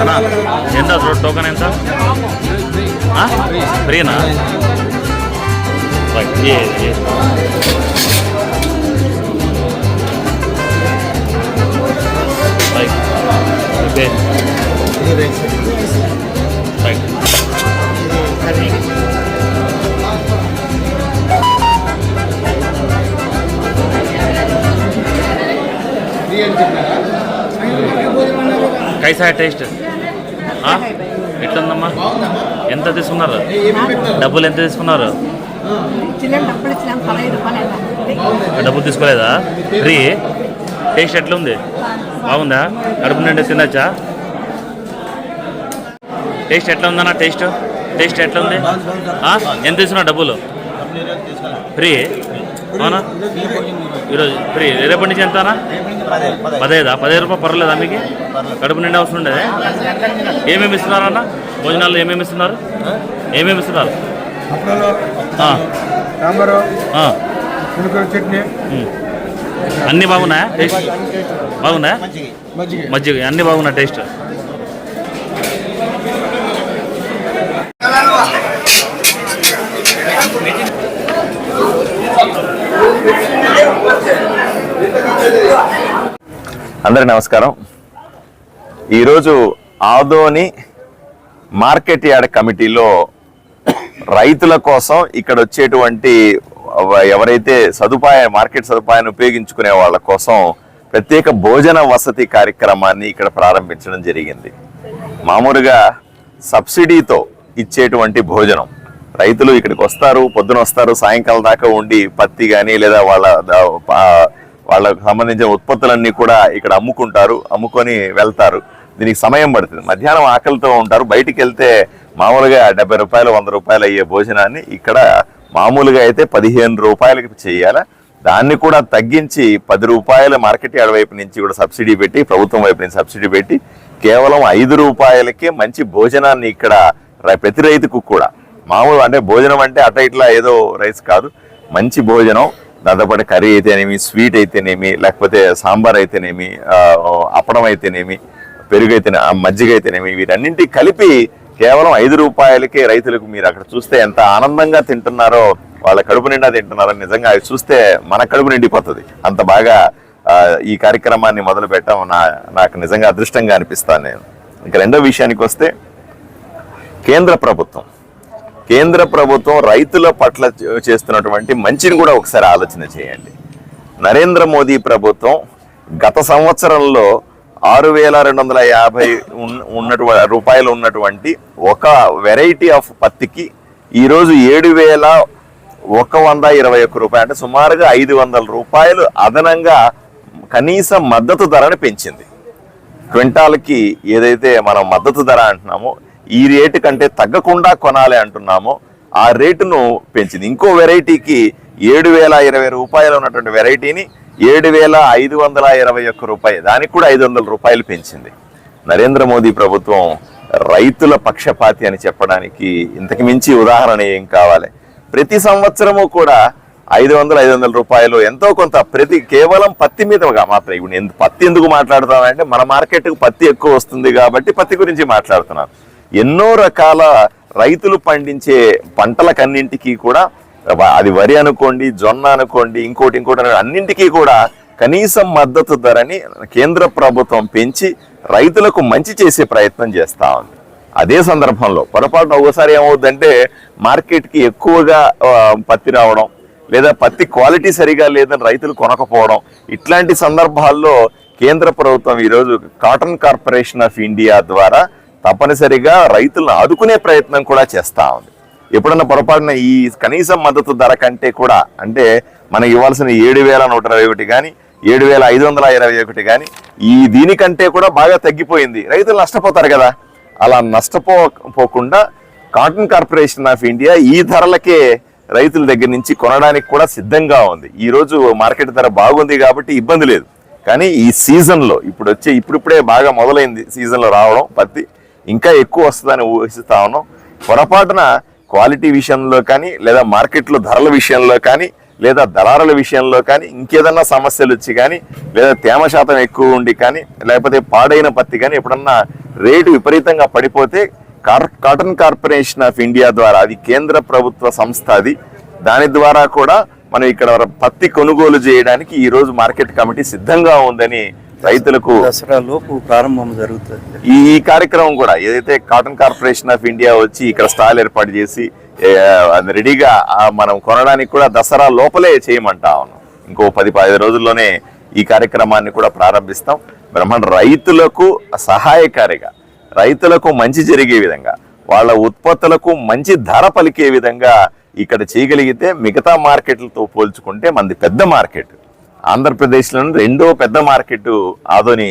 అన్నా ఎంత అసలు టోకన్ ఎంత? ఫ్రీనా? రైట్ కైసా టేస్ట్? ఎట్లుందమ్మా? ఎంత తీసుకున్నారు? డబ్బులు ఎంత తీసుకున్నారు? డబ్బులు తీసుకోలేదా? ఫ్రీ? టేస్ట్ ఎట్లుంది? బాగుందా? కడుపు నుండి తినచ్చా? టేస్ట్ ఎట్లా ఉందన్నా టేస్ట్? టేస్ట్ ఎట్లా ఉంది ఎంత తీసుకున్నా డబ్బులు? ఫ్రీ? అవునా? ఈరోజు ఫ్రీ. రేపటి నుంచి ఎంతనా? పదహైదా. పదిహేను రూపాయలు పర్వాలేదా మీకు? కడుపు నిండా వస్తుండే ఏమేమి ఇస్తున్నారు అన్న? భోజనాలు ఏమేమి ఇస్తున్నారు? ఏమేమి ఇస్తున్నారు? సాంబారు చట్నీ. అన్నీ బాగున్నాయా? టేస్ట్? బాగున్నాయా మజ్జిగ. మజ్జిగ. అన్నీ బాగున్నాయి టేస్ట్? అందరికి నమస్కారం. ఈరోజు ఆదోని మార్కెట్ యార్డ్ కమిటీలో రైతుల కోసం ఇక్కడ వచ్చేటువంటి ఎవరైతే సదుపాయ మార్కెట్ సదుపాయాన్ని ఉపయోగించుకునే వాళ్ళ కోసం ప్రత్యేక భోజన వసతి కార్యక్రమాన్ని ఇక్కడ ప్రారంభించడం జరిగింది. మామూలుగా సబ్సిడీతో ఇచ్చేటువంటి భోజనం. రైతులు ఇక్కడికి వస్తారు పొద్దున వస్తారు సాయంకాలం దాకా ఉండి పత్తి కానీ లేదా వాళ్ళ వాళ్ళకు సంబంధించిన ఉత్పత్తులన్నీ కూడా ఇక్కడ అమ్ముకుంటారు అమ్ముకొని వెళ్తారు. దీనికి సమయం పడుతుంది. మధ్యాహ్నం ఆకలితో ఉంటారు. బయటికి వెళ్తే మామూలుగా డెబ్బై రూపాయలు వంద రూపాయలు అయ్యే భోజనాన్ని ఇక్కడ మామూలుగా అయితే పదిహేను రూపాయలకి చేయాలి. దాన్ని కూడా తగ్గించి పది రూపాయల మార్కెట్ యార్డ్ వైపు నుంచి కూడా సబ్సిడీ పెట్టి ప్రభుత్వం వైపు నుంచి సబ్సిడీ పెట్టి కేవలం ఐదు రూపాయలకే మంచి భోజనాన్ని ఇక్కడ ప్రతి రైతుకు కూడా. మామూలు అంటే భోజనం అంటే అట ఇట్లా ఏదో రైస్ కాదు. మంచి భోజనం. దాంతోపాటు కర్రీ అయితేనేమి స్వీట్ అయితేనేమి లేకపోతే సాంబార్ అయితేనేమి అప్పడం అయితేనేమి పెరుగు అయితేనే ఆ, మజ్జిగ అయితేనేమి వీటన్నింటి కలిపి కేవలం ఐదు రూపాయలకే రైతులకు మీరు అక్కడ చూస్తే ఎంత ఆనందంగా తింటున్నారో వాళ్ళ కడుపు నిండా తింటున్నారో నిజంగా అవి చూస్తే మన కడుపు నిండిపోతుంది. అంత బాగా ఈ కార్యక్రమాన్ని మొదలు పెట్టడం నా నాకు నిజంగా అదృష్టంగా అనిపిస్తాను నేను. ఇంకా రెండో విషయానికి వస్తే కేంద్ర ప్రభుత్వం. కేంద్ర ప్రభుత్వం రైతుల పట్ల చేస్తున్నటువంటి మంచిని కూడా ఒకసారి ఆలోచన చేయండి. నరేంద్ర మోదీ ప్రభుత్వం గత సంవత్సరంలో ఆరు వేల రెండు వందల యాభై ఉన్నటువంటి రూపాయలు ఉన్నటువంటి ఒక వెరైటీ ఆఫ్ పత్తికి ఈరోజు ఏడు వేల ఒక వంద ఇరవై ఒక్క రూపాయలు. అంటే సుమారుగా ఐదు వందల రూపాయలు అదనంగా కనీస మద్దతు ధరని పెంచింది. క్వింటాల్కి ఏదైతే మనం మద్దతు ధర అంటున్నామో ఈ రేటు కంటే తగ్గకుండా కొనాలి అంటున్నామో ఆ రేటును పెంచింది. ఇంకో వెరైటీకి ఏడు వేల ఇరవై రూపాయలు ఉన్నటువంటి వెరైటీని ఏడు వేల ఐదు వందల ఇరవై ఒక్క రూపాయి. దానికి కూడా ఐదు వందల రూపాయలు పెంచింది. నరేంద్ర మోదీ ప్రభుత్వం రైతుల పక్షపాతి అని చెప్పడానికి ఇంతకు మించి ఉదాహరణ ఏం కావాలి? ప్రతి సంవత్సరము కూడా ఐదు వందల ఐదు వందల రూపాయలు ఎంతో కొంత ప్రతి కేవలం పత్తి మీద మాత్రం ఇప్పుడు నేను పత్తి ఎందుకు మాట్లాడుతామంటే మన మార్కెట్కు పత్తి ఎక్కువ వస్తుంది కాబట్టి పత్తి గురించి మాట్లాడుతున్నాను. ఎన్నో రకాల రైతులు పండించే పంటలకన్నింటికీ కూడా అది వరి అనుకోండి జొన్న అనుకోండి ఇంకోటి ఇంకోటి అన్నింటికీ కూడా కనీసం మద్దతు ధరని కేంద్ర ప్రభుత్వం పెంచి రైతులకు మంచి చేసే ప్రయత్నం చేస్తా ఉంది. అదే సందర్భంలో పొరపాటున ఒకసారి ఏమవుద్దంటే మార్కెట్కి ఎక్కువగా పత్తి రావడం లేదా పత్తి క్వాలిటీ సరిగా లేదని రైతులు కొనకపోవడం ఇట్లాంటి సందర్భాల్లో కేంద్ర ప్రభుత్వం ఈరోజు కాటన్ కార్పొరేషన్ ఆఫ్ ఇండియా ద్వారా తప్పనిసరిగా రైతులను ఆదుకునే ప్రయత్నం కూడా చేస్తా ఉంది. ఎప్పుడన్నా పొరపాటున ఈ కనీస మద్దతు ధర కంటే కూడా అంటే మనకి ఇవ్వాల్సిన ఏడు వేల నూట ఇరవై ఒకటి కానీ ఏడు వేల ఐదు వందల ఇరవై ఒకటి కానీ ఈ దీనికంటే కూడా బాగా తగ్గిపోయింది. రైతులు నష్టపోతారు కదా. అలా నష్టపోకుండా కాటన్ కార్పొరేషన్ ఆఫ్ ఇండియా ఈ ధరలకే రైతుల దగ్గర నుంచి కొనడానికి కూడా సిద్ధంగా ఉంది. ఈరోజు మార్కెట్ ధర బాగుంది కాబట్టి ఇబ్బంది లేదు. కానీ ఈ సీజన్లో ఇప్పుడు వచ్చే ఇప్పుడిప్పుడే బాగా మొదలైంది సీజన్లో రావడం పత్తి ఇంకా ఎక్కువ వస్తుందని ఊహిస్తా ఉన్నాం. పొరపాటున క్వాలిటీ విషయంలో కానీ లేదా మార్కెట్లో ధరల విషయంలో కానీ లేదా దళారుల విషయంలో కానీ ఇంకేదన్నా సమస్యలు వచ్చి కానీ లేదా తేమ శాతం ఎక్కువ ఉండి కానీ లేకపోతే పాడైన పత్తి కానీ ఎప్పుడన్నా రేటు విపరీతంగా పడిపోతే car cotton corporation of India ద్వారా అది కేంద్ర ప్రభుత్వ సంస్థ అది దాని ద్వారా కూడా మనం ఇక్కడ పత్తి కొనుగోలు చేయడానికి ఈ రోజు మార్కెట్ కమిటీ సిద్ధంగా ఉందని రైతులకు దసరా లోపు ప్రారంభం జరుగుతుంది. ఈ ఈ కార్యక్రమం కూడా ఏదైతే కాటన్ కార్పొరేషన్ ఆఫ్ ఇండియా వచ్చి ఇక్కడ స్టాల్ ఏర్పాటు చేసి రెడీగా మనం కొనడానికి కూడా దసరా లోపలే చేయమంటా ఉన్నాం. ఇంకో పది పదిహేను రోజుల్లోనే ఈ కార్యక్రమాన్ని కూడా ప్రారంభిస్తాం. బ్రహ్మాండ రైతులకు సహాయకారిగా రైతులకు మంచి జరిగే విధంగా వాళ్ళ ఉత్పత్తులకు మంచి ధర పలికే విధంగా ఇక్కడ చేయగలిగితే మిగతా మార్కెట్లతో పోల్చుకుంటే మనది పెద్ద మార్కెట్. ఆంధ్రప్రదేశ్లోని రెండో పెద్ద మార్కెట్ ఆదోని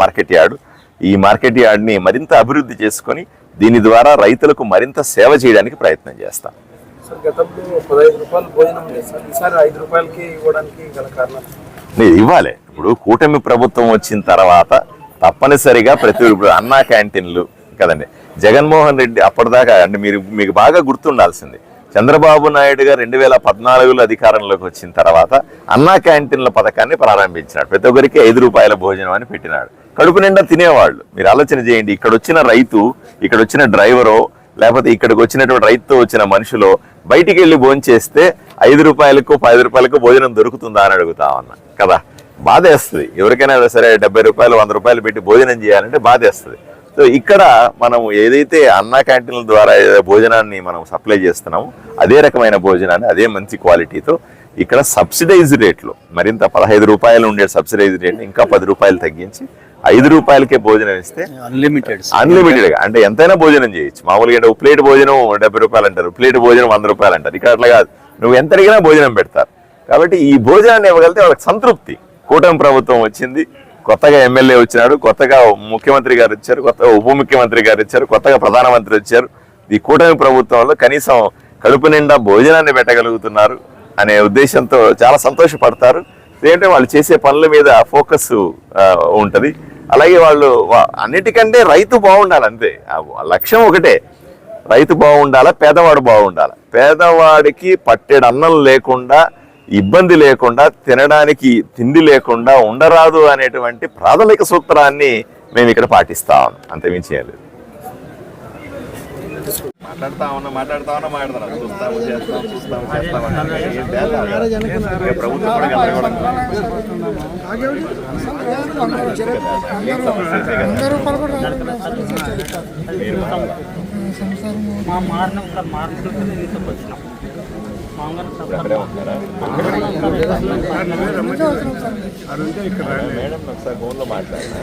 మార్కెట్ యార్డు. ఈ మార్కెట్ యార్డ్ని మరింత అభివృద్ధి చేసుకొని దీని ద్వారా రైతులకు మరింత సేవ చేయడానికి ప్రయత్నం చేస్తాం. ఇవ్వాలి. ఇప్పుడు కూటమి ప్రభుత్వం వచ్చిన తర్వాత తప్పనిసరిగా ప్రతి ఇప్పుడు అన్నా క్యాంటీన్లు కదండి. జగన్మోహన్ రెడ్డి అప్పటిదాకా అంటే మీరు మీకు బాగా గుర్తుండాల్సింది. చంద్రబాబు నాయుడు గారు రెండు వేల పద్నాలుగులో అధికారంలోకి వచ్చిన తర్వాత అన్నా క్యాంటీన్ల పథకాన్ని ప్రారంభించినాడు. ప్రతి ఒక్కరికి ఐదు రూపాయల భోజనం అని పెట్టినాడు. కడుపు నిండా తినేవాళ్ళు. మీరు ఆలోచన చేయండి ఇక్కడ వచ్చిన రైతు ఇక్కడ వచ్చిన డ్రైవరో లేకపోతే ఇక్కడికి వచ్చినటువంటి రైతుతో వచ్చిన మనుషులు బయటికి వెళ్ళి భోంచేస్తే ఐదు రూపాయలకు పది రూపాయలకు భోజనం దొరుకుతుందా అని అడుగుతా ఉన్నా. కదా? బాధేస్తుంది. ఎవరికైనా సరే డెబ్బై రూపాయలు వంద రూపాయలు పెట్టి భోజనం చేయాలంటే బాధేస్తుంది. సో ఇక్కడ మనం ఏదైతే అన్నా క్యాంటీన్ల ద్వారా భోజనాన్ని మనం సప్లై చేస్తున్నామో అదే రకమైన భోజనాన్ని అదే మంచి క్వాలిటీతో ఇక్కడ సబ్సిడైజ్ రేట్లు మరింత పదహైదు రూపాయలు ఉండే సబ్సిడైజ్ రేట్ ఇంకా పది రూపాయలు తగ్గించి ఐదు రూపాయలకే భోజనం ఇస్తే అన్లిమిటెడ్ అన్లిమిటెడ్గా. అంటే ఎంతైనా భోజనం చేయొచ్చు. మామూలుగా అంటే ప్లేట్ భోజనం డెబ్బై రూపాయలు అంటారు ప్లేట్ భోజనం వంద రూపాయలు అంటారు. ఇక్కడ అట్లా కాదు. నువ్వు ఎంత అడిగినా భోజనం పెడతారు. కాబట్టి ఈ భోజనాన్ని ఇవ్వగలిగితే వాళ్ళకి సంతృప్తి. కూటమి ప్రభుత్వం వచ్చింది. కొత్తగా ఎమ్మెల్యే వచ్చినాడు కొత్తగా ముఖ్యమంత్రి గారు వచ్చారు కొత్తగా ఉప ముఖ్యమంత్రి గారు వచ్చారు కొత్తగా ప్రధానమంత్రి వచ్చారు. ఈ కూటమి ప్రభుత్వంలో కనీసం కడుపు నిండా భోజనాన్ని పెట్టగలుగుతున్నారు అనే ఉద్దేశంతో చాలా సంతోషపడతారు. ఏంటంటే వాళ్ళు చేసే పనుల మీద ఫోకస్ ఉంటుంది. అలాగే వాళ్ళు అన్నిటికంటే రైతు బాగుండాలి అంతే. లక్ష్యం ఒకటే. రైతు బాగుండాలా పేదవాడు బాగుండాలి? పేదవాడికి పట్టెడు అన్నం లేకుండా ఇబ్బంది లేకుండా తినడానికి తిండి లేకుండా ఉండరాదు అనేటువంటి ప్రాథమిక సూత్రాన్ని మేము ఇక్కడ పాటిస్తా. ఉన్నాం అంతమించి ఏం లేదు. మాట్లాడుతా ఉన్నా మాట్లాడుతా ఉన్నా మాట్లాడుతున్నా చూస్తాము చేస్తాం చేస్తాం ప్రభుత్వం ఉంది. మా మారిన సార్ మార్కెట్ తీసుకొచ్చినాం మామూలుగా అక్కడే ఉంటున్నారా? మేడం ఒకసారి ఫోన్లో మాట్లాడినా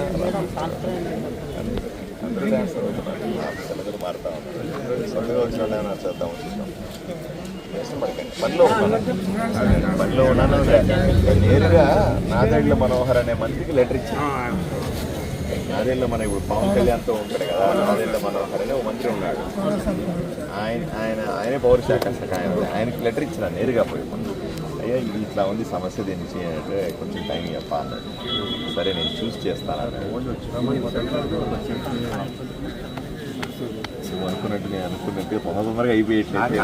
అందరూ డాన్స్ అవుతున్నారు. ఆఫీసర్లు మారుతా ఉన్నారు. సొంతగా వచ్చిన వాళ్ళు ఏమైనా చేద్దాం చూద్దాం. చేస్తాం పడకండి. పనిలో ఉన్నాను పనిలో ఉన్నాను నేరుగా నాదేళ్ళ మనోహర్ అనే మంత్రికి లెటర్ ఇచ్చాను నాదేళ్ళ మన ఇప్పుడు పవన్ కళ్యాణ్తో ఉంటాడు కదా నాదేళ్ళ మనోహర్ అనే ఒక మంత్రి ఉన్నాడు. ఆయన ఆయన ఆయనే పౌరశాఖ శాఖ ఆయన ఆయనకి లెటర్ ఇచ్చిన నేరుగా పోయి ముందు. అయ్యా ఇట్లా ఉంది సమస్య దీన్ని చేయాలంటే కొంచెం టైం చెప్పా అన్నాడు. సరే నేను చూస్ చేస్తాను. నువ్వు అనుకున్నట్టు నేను అనుకున్నట్టు తొందర తొందరగా అయిపోయేట్లేదు.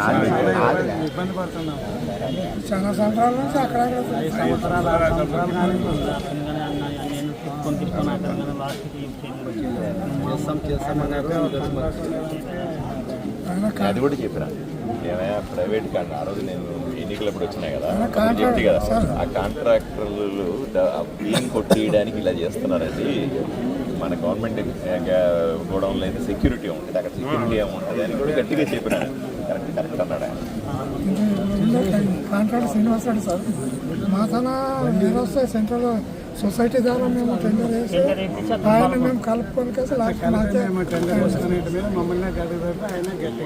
చాలా సంవత్సరాల నుంచి అక్కడ సంవత్సరాల సంవత్సరాలు కానీ నేను తీసుకొని తీసుకొని అక్కడ లాస్ట్కి చేస్తాం చేస్తామన్నారు అది కూడా చెప్పిన. ఏమయ్యా ప్రైవేట్ కాంట్రా ఆ రోజు నేను ఎన్నికలప్పుడు వచ్చినాయి కదా? చెప్తే కదా ఆ కాంట్రాక్టర్లు బియ్యం కొట్టేయడానికి ఇలా చేస్తున్నారండి మన గవర్నమెంట్ గోడౌన్లో అయితే సెక్యూరిటీ ఉంటుంది. అక్కడ సెక్యూరిటీ ఏముంటుంది అని కూడా గట్టిగా చెప్పినాడు కరెక్ట్ కరెక్ట్ అన్నాడు ఆయన. Contract Srinivas Reddy sir. మా తన సెంట్రల్ సొసైటీ ద్వారా మేము టెండర్ వేసి ఆయన మేము కలుపుకొని మాకే మమ్మల్ని ఆయన గట్టి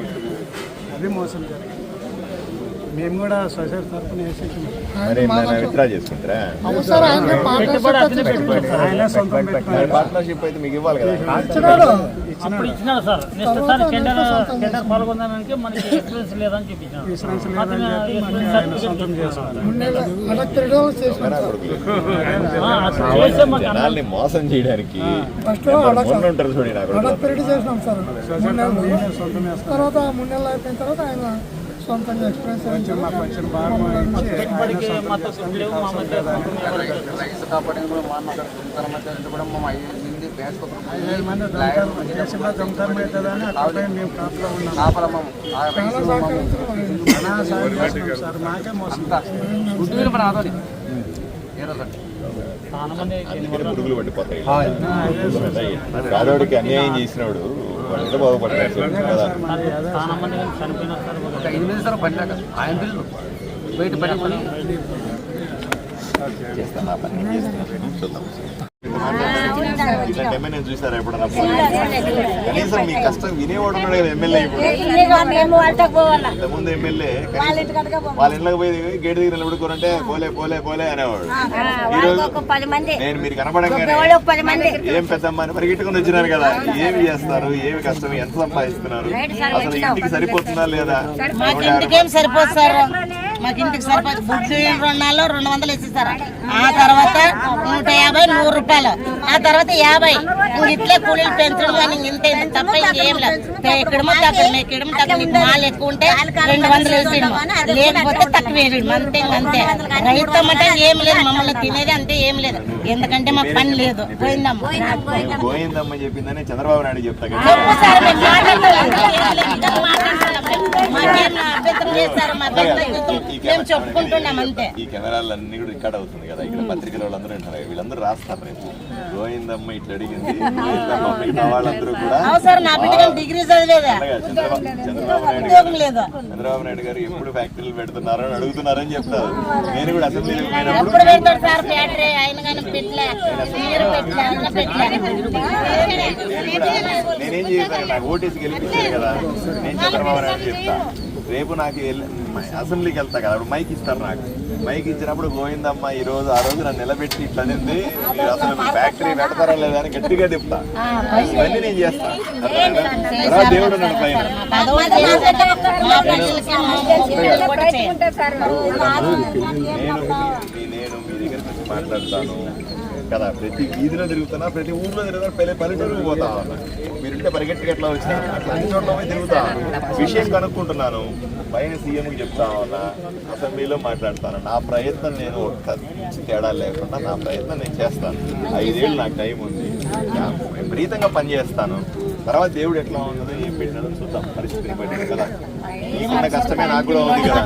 అది మోసం జరిగింది. మేము కూడా సొసైటీ తరఫున వేసి మరి నేను విత్డ్రా చేసుకుంటారా? అవును సార్ ఆయన సొంతం పార్ట్నర్షిప్ అయితే మీకు ఇవ్వాలి కదా. అప్పుడు ఇచ్చినాడు. Sir. Next sir tender tender పాల్గొనడానికి మనకి ఎక్స్పీరియన్స్ లేదని అసలు చేసే మాకు అన్న- జనాల్ని మోసం చేయడానికి ఉంటారు చూడండి చేసినాం సార్. మూడు నెలలు. తర్వాత మూడు నెలలు అయిపోయిన తర్వాత ఆయన సొంతంగా ఎక్స్పీరియన్స్ లేవు మా కూడా అన్న కూడా మా పురుగులు పట్టిపోతాయి పేదవాడికి అన్యాయం చేసినాడు వాళ్ళు బాగుపడతారు కదా చాలా మంది చనిపోయినారు సార్ ఒక ఎనిమిది సార్ పడినాక ఆయన బిల్లు బయట పడి చేస్తాను ఆ పని చేస్తాను చూద్దాం ఇలాంటి ఎమ్మెల్యే చూసారా ఎప్పుడన్నా కనీసం మీ కష్టం వినేవాడు ఉన్నాడు కదా ఎమ్మెల్యే ఇప్పుడు. ఎమ్మెల్యే వాళ్ళ ఇంట్లోకి పోయి గేట్ దగ్గర నిలబడుకోరంటే పోలే పోలే పోలే అనేవాడు. నేను మీరు కనపడంగానే ఏం పెద్దమ్మ అని పరిగెట్టుకుని వచ్చినారు కదా? ఏమి చేస్తారు? ఏమి కష్టం? ఎంత సంపాదిస్తున్నారు? అసలు ఇంటికి సరిపోతుందా లేదా? మాకు ఇంటికేం సరిపోదు సార్. మాకు ఇంటికి గుడ్లు రెండు రెండు వందలు ఇస్తారు ఆ తర్వాత నూట యాభై నూరు రూపాయలు. ఆ తర్వాత యాభై. ఇంక ఇట్లే కూలీలు పెంచడం కానీ ఇంత ఇంత తప్ప ఇంకేం లేదు. అక్కడ మీకు ఇక్కడ అక్కడ నీకు మాల్ ఎక్కువ ఉంటే రెండు వందలు వేసేయడం లేకపోతే తక్కువ వేయడం అంతే అంతే. రైతం అంటే ఏం లేదు. మమ్మల్ని తినేది అంతే ఏం లేదు. ఎందుకంటే మాకు పని లేదు. పోయిందమ్మా. గోయిందమ్మ చెప్పిందని చంద్రబాబు నాయుడు. మాకేం అభ్యంతరం మా మేము చెప్పుకుంటున్నాం అంతే. ఈ కెమెరాలన్నీ కూడా రికార్డ్ అవుతుంది కదా. ఇక్కడ పత్రికల వాళ్ళందరూ వింటారు వీళ్ళందరూ రాస్తారు రేపు. గోయిందమ్మ ఇట్లా అడిగింది మిగతా వాళ్ళందరూ కూడా అవు సార్ నా బిడ్డ డిగ్రీ చదివేదా. చంద్రబాబు నాయుడు చంద్రబాబు నాయుడు గారు ఎప్పుడు ఫ్యాక్టరీలు పెడుతున్నారో అని అడుగుతున్నారని చెప్తారు. నేను కూడా అసెంబ్లీకి పోయినప్పుడు ఎప్పుడు పెడతాడు సార్ ఫ్యాక్టరీ? ఆయన కానీ పెట్టలే. మీరు పెట్టలే నేను చేస్తాను నాకు ఓటేసి గెలిపించారు కదా. నేను చంద్రబాబు నాయుడు చెప్తా. రేపు నాకు అసెంబ్లీకి వెళ్తా కదా అప్పుడు మైక్ ఇస్తారు నాకు. మైక్ ఇచ్చినప్పుడు గోవిందమ్మ ఈ రోజు ఆ రోజు నన్ను నిలబెట్టి ఇట్లా నింది మీరు అసలు ఫ్యాక్టరీ పెడతారా లేదా అని గట్టిగా చెప్తా. ఇవన్నీ నేను చేస్తా? తర్వాత దేవుడు నన్ను పైన. నేను మీ- నేను మీ దగ్గరికి వచ్చి మాట్లాడతాను. కదా ప్రతి వీధిలో తిరుగుతున్నా ప్రతి ఊర్లో తిరుగుతున్నా పల్లె పల్లెటూరుకు పోతా. ఉన్నా మీరుంటే పరిగెట్టుకు ఎట్లా వచ్చినా అట్లా అన్ని చోట్ల పోయి తిరుగుతా. విషయం కనుక్కుంటున్నాను. పైన సీఎంకి చెప్తా ఉన్నా అసెంబ్లీలో మాట్లాడతాను. నా ప్రయత్నం నేను ఒక్క తేడా లేకుండా నా ప్రయత్నం నేను చేస్తాను. ఐదేళ్ళు నాకు టైం ఉంది. విపరీతంగా పనిచేస్తాను తర్వాత దేవుడు ఎట్లా ఉన్నదో ఏం పెట్టినాడో చూద్దాం. పరిస్థితిని బట్టి కదా నీకున్న కష్టమే? నాకు కూడా ఉంది కదా.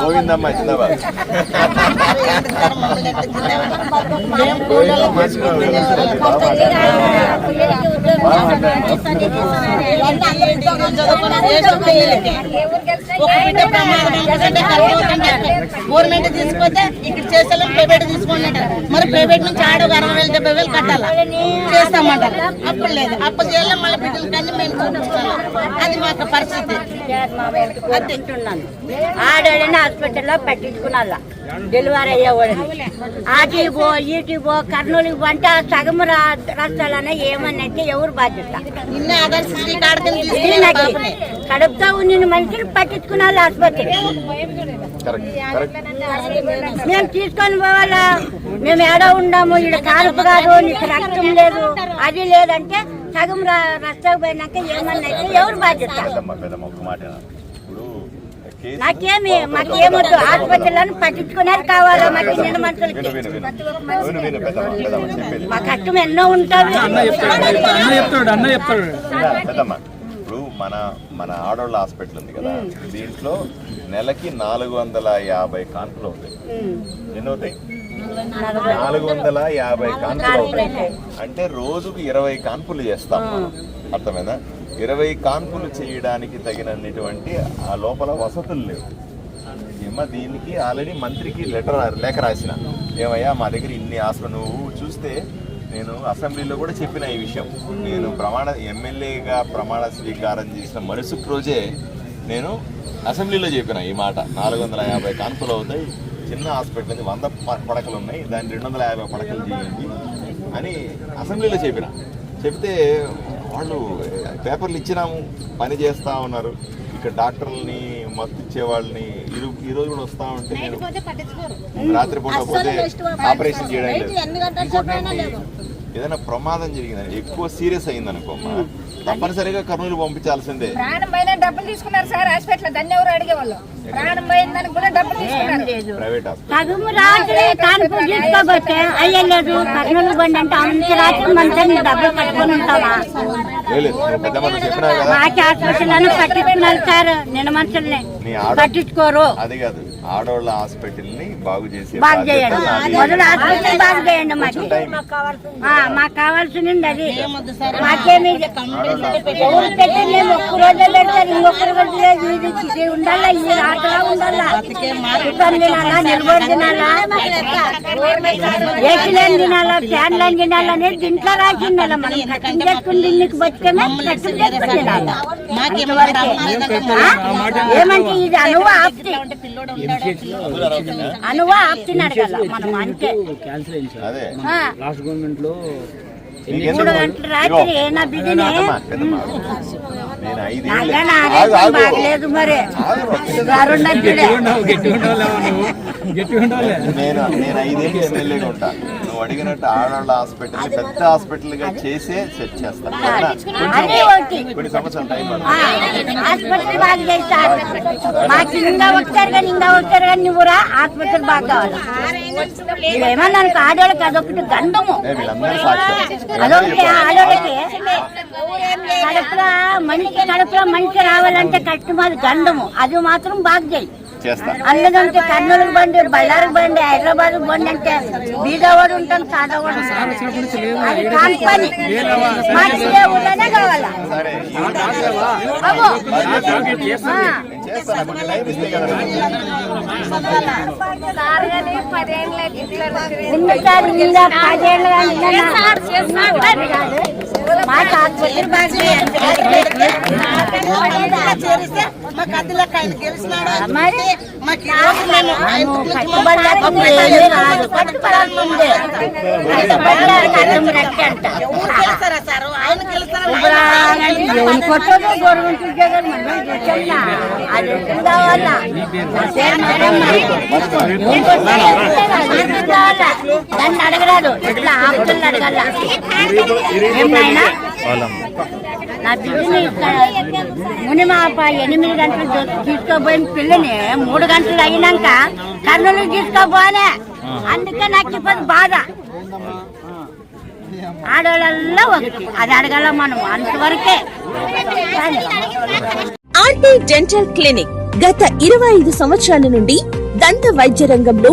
గోవిందమ్మ చేసుకుంటున్నాం. ఒక బిడ్డ ప్రమాదం ఎందుకంటే గవర్నమెంట్ తీసుకొస్తే ఇక్కడ చేసేలా ప్రైవేట్ తీసుకున్నట్టు మరి ప్రైవేట్ నుంచి ఆడ ఒక అరవై వేలు డెబ్బై వేలు కట్టాలా? చేస్తామంటారు. అప్పుడు లేదు. అప్పుడు చేయాలి? మళ్ళీ బిడ్డలు కానీ మేము చూపించుకోవాలి అది మాకు పరిస్థితి. తింటున్నాను. ఆడోళ్ళని హాస్పిటల్లో పట్టించుకున్నా డెలివరీ అయ్యేవాళ్ళని. ఆటి పో ఈటి పో కర్నూలుకి పో అంటే ఆ సగం రా- రాష్ట్రాలనే ఏమన్నట్టు ఎవరు బాధ్యత? నిన్న ఆధార్ శ్రీ కార్డు ఈయనకి కడుపుతో ఉన్న మనుషులు పట్టించుకున్నారు ఆసుపత్రి. కరెక్ట్ కరెక్ట్ మేము తీసుకొని పోవాలా? మేము ఏడ ఉండాము ఇక్కడ కాలుపు కాదు నీకు రక్తం లేదు. అది లేదంటే సగం రా- రస్తాకు పోయినాక ఏమన్నట్టు ఎవరు బాధ్యత. ఇప్పుడు నాకేమి మాకేమొద్దు ఆసుపత్రులను పట్టించుకునేది కావాలా? మాకు నిన్న మనుషులకి మా కష్టం ఎన్నో ఉంటుంది. ఇప్పుడు మన మన ఆడోళ్ళ హాస్పిటల్ ఉంది కదా. దీంట్లో నెలకి నాలుగు వందల యాభై కాన్పులు అవుతాయి. ఎన్ని అవుతాయి? నాలుగు వందల యాభై కాన్పులు అంటే రోజుకు ఇరవై కాన్పులు చేస్తాం మనం. అర్థమైందా? ఇరవై కాన్పులు చేయడానికి తగినటువంటి ఆ లోపల వసతులు లేవు. ఏమో దీనికి ఆల్రెడీ మంత్రికి లెటర్ లేఖ రాసిన. ఏమయ్యా మా దగ్గర ఇన్ని ఆశలు నువ్వు చూస్తే నేను అసెంబ్లీలో కూడా చెప్పిన ఈ విషయం. నేను ప్రమాణ ఎమ్మెల్యేగా ప్రమాణ స్వీకారం చేసిన మరుసటి రోజే నేను అసెంబ్లీలో చెప్పిన ఈ మాట. నాలుగు వందల యాభై కాన్పులు అవుతాయి. చిన్న హాస్పిటల్ ఉంది వంద పడకలు ఉన్నాయి. దాన్ని రెండు వందల యాభై పడకలు చేయండి అని అసెంబ్లీలో చెప్పిన. చెప్తే వాళ్ళు పేపర్లు ఇచ్చినాము పని చేస్తా ఉన్నారు. ఇక్కడ డాక్టర్లని మత్తు ఇచ్చే వాళ్ళని ఈ- ఈ రోజు కూడా వస్తా ఉంటే నేను రాత్రి పూట పోతే ఆపరేషన్ చేయడం లేదు. ఏదైనా ప్రమాదం జరిగిందని ఎక్కువ సీరియస్ అయింది అనుకోమ్మా తప్పనిసరిగా కర్నూలు పంపించాల్సిందే. ప్రాణం పోయిన డబ్బులు తీసుకున్నారు సార్ హాస్పిటల్ దాన్ని ఎవరు అడిగేవాళ్ళు? ప్రాణం పోయిందని కూడా డబ్బులు తీసుకున్నారు. లేదు. Private hospital. సగం రాత్రి కాన్పూర్ తీసుకోబోతే అయ్యలేదు కర్నూలు బండి అంటే అంత రాత్రి మనతో డబ్బులు కట్టుకొని ఉంటావా? లేదు నువ్వు పెద్ద మనం చెప్పినావు కదా. మాకి హాస్పిటల్ పట్టించుకున్నారు సార్ నిన్న మనుషుల్ని నీ ఆడ పట్టించుకోరు. అది కాదు. ఆడవాళ్ళ హాస్పిటల్ని బాగు చేసే బాగు బాధ్యత చేయండి నాది. మొదలు హాస్పిటల్ బాగు చేయండి మాకు. మాకు కావాల్సింది అది. మాకేమి ఎవరు పెట్టి మేము ఒక్క రోజే పెడతారు ఇంకొక రోజు లేదు ఇది ఇది ఉండాలా ఇది రాత్రా ఉండాలా? టిఫిన్ తినాలా నిలబడి తినాలా? ఏసీలేని తినాలా ఫ్యాన్లని తినాలా అనేది దీంట్లో రాసింది అలా మనం? కట్టింగ్ చేసుకుని దీనికి బతికమే కట్టింగ్ చేసుకుని తినాలా? అంతవరకే. ఆ? ఏమంటే ఇది అనువ ఆప్తి అనువ ఆప్తిని అడగాల మనం అంతే క్యాన్సిల్ అయింది సార్. లాస్ట్ గవర్నమెంట్లో? మూడు గంటల రాత్రి నా బిడ్డని. బాగలేదు మరి. షుగర్ ఉన్నట్టులే. నేను ఐదేళ్ళు ఎమ్మెల్యేగా ఉంటా. నువ్వు అడిగినట్టు ఆడవాళ్ళ హాస్పిటల్ పెద్ద హాస్పిటల్గా చేసే సెట్ చేస్తాను కొన్ని సంవత్సరాలు టైం బాగా చేస్తారు. మాకు ఇంకా వస్తారు కానీ ఇంకా వస్తారు కానీ నువ్వు రా హాస్పిటల్ బాగా కావాలి. ఏమన్నా అనుకో ఆడవాళ్ళకి అదొకటి గంధము. అదొకటి ఆడవాళ్ళకి. కడుపులో మనిషి కడుపులో మనిషి రావాలంటే కష్టం గంధము. అది మాత్రం బాగా చేయి. చేస్తా. అందుకంటే కర్నూలు బండి బళ్ళారి బండి హైదరాబాద్ బండి అంటే బీదవాడు ఉంటాను సాదవాడు. అది కాని పని. కావాలా? కానీ పదేళ్ళ పదేళ్ళు చేరిస్తే మాకు ఆయన గెలిచినాడు మాకు ఈ రోజు మేము ఆయన ఎవరు గెలుస్తారా సార్ ఆయన గెలుస్తారా దాన్ని అడగరాదు ఇట్లా ఆపుతులు అడగాల ఏమైనా నా బిడ్డని ఇక్కడ మునిమాప ఎనిమిది గంటలు తీసుకోపోయిన పిల్లని మూడు గంటలు అయినాక కర్నూలు తీసుకోపోనే అందుకే నాకు ఇప్పుడు బాధ. ఆడవాళ్ళల్లో ఒకటి అది అడగాల మనం అంతవరకే. ఆర్టీ డెంటల్ క్లినిక్ గత ఇరవై ఐదు సంవత్సరాల నుండి దంత వైద్య రంగంలో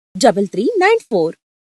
double three nine four